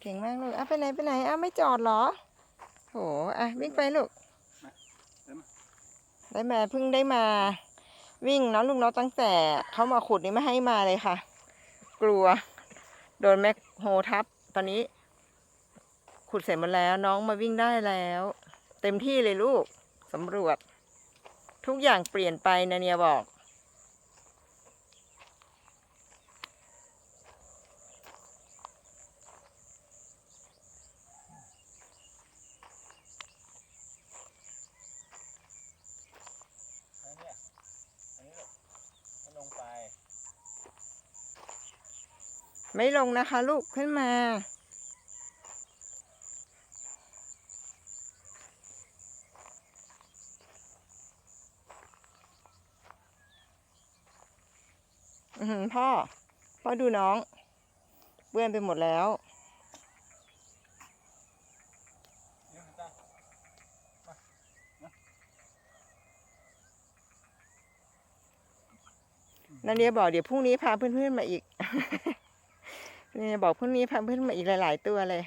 เก่งมากลูกอะไปไหนไปไหนอะไม่จอดเหรอ โหอะวิ่งไปลูกได้มาเพิ่งได้มา วิ่งเนาะลูกเนาะตั้งแต่เขามาขุดนี่ไม่ให้มาเลยค่ะ กลัว โดนแมคโฮทับ ตอนนี้ ขุดเสร็จหมดแล้ว น้องมาวิ่งได้แล้ว เต็มที่เลยลูกสำรวจ ทุกอย่างเปลี่ยนไปนะเนียบอก อันเนี้ยอันนี้ลูกให้ลงไป ไม่ลงนะคะลูกขึ้นมา อือพ่อ พ่อดูน้อง เปื้อนไปหมดแล้วนันเนียบอกเดี๋ยวพรุ่งนี้พาเพื่อนๆมาอีก นี่บอกพรุ่งนี้พาเพื่อนมาอีกหลาย ๆ ตัวเลย